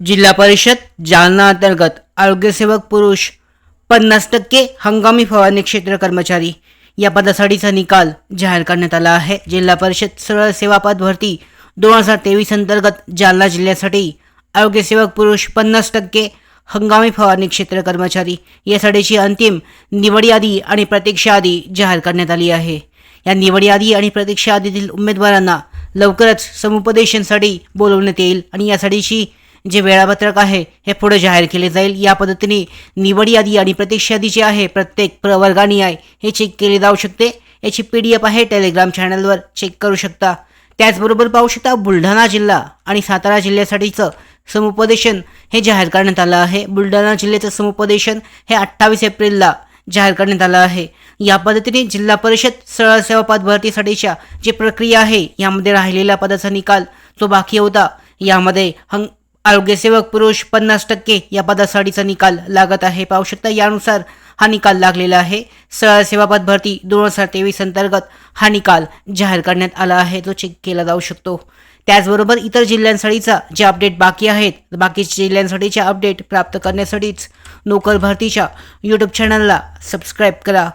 जिल्हा परिषद जालना अंतर्गत आरोग्यसेवक पुरुष पन्नास टक्के हंगामी फवारणी क्षेत्र कर्मचारी या पदासाठीचा निकाल जाहीर करण्यात आला आहे. जिल्हा परिषद सरळ सेवा पद भरती दोन हजार तेवीस अंतर्गत जालना जिल्ह्यासाठी आरोग्यसेवक पुरुष पन्नास टक्के हंगामी फवारणी क्षेत्र कर्मचारी यासाठीची अंतिम निवड यादी आणि प्रतीक्षा यादी जाहीर करण्यात आली आहे. या निवड यादी आणि प्रतीक्षा यादीतील उमेदवारांना लवकरच समुपदेशनसाठी बोलवण्यात येईल आणि यासाठीची जे वेळापत्रक आहे हे पुढे जाहीर केले जाईल. या पद्धतीने निवड यादी आणि प्रतीक्षा यादी जी आहे प्रत्येक प्रवर्गाने आहे हे चेक केले जाऊ शकते. याची पी डी एफ आहे टेलिग्राम चॅनलवर चेक करू शकता. त्याचबरोबर पाहू शकता बुलढाणा जिल्हा आणि सातारा जिल्ह्यासाठीचं समुपदेशन हे जाहीर करण्यात आलं आहे. बुलढाणा जिल्ह्याचं समुपदेशन हे अठ्ठावीस एप्रिलला जाहीर करण्यात आलं आहे. या पद्धतीने जिल्हा परिषद सरळ सेवा पद भरतीसाठीच्या जी प्रक्रिया आहे यामध्ये राहिलेल्या पदाचा निकाल जो बाकी होता यामध्ये हंग आरोग्यसेवक पुरुष पन्नास टक्के या पदासाठीचा निकाल लागत आहे. पाहू शकता यानुसार हा निकाल लागलेला आहे. सरळ सेवापद भरती दोन हजार तेवीस अंतर्गत हा निकाल जाहीर करण्यात आला आहे. जो चेक केला जाऊ शकतो. त्याचबरोबर इतर जिल्ह्यांसाठीचा जे अपडेट बाकी आहेत बाकीच्या जिल्ह्यांसाठीचे अपडेट प्राप्त करण्यासाठीच नोकर भरतीच्या यूट्यूब चॅनलला सबस्क्राईब करा.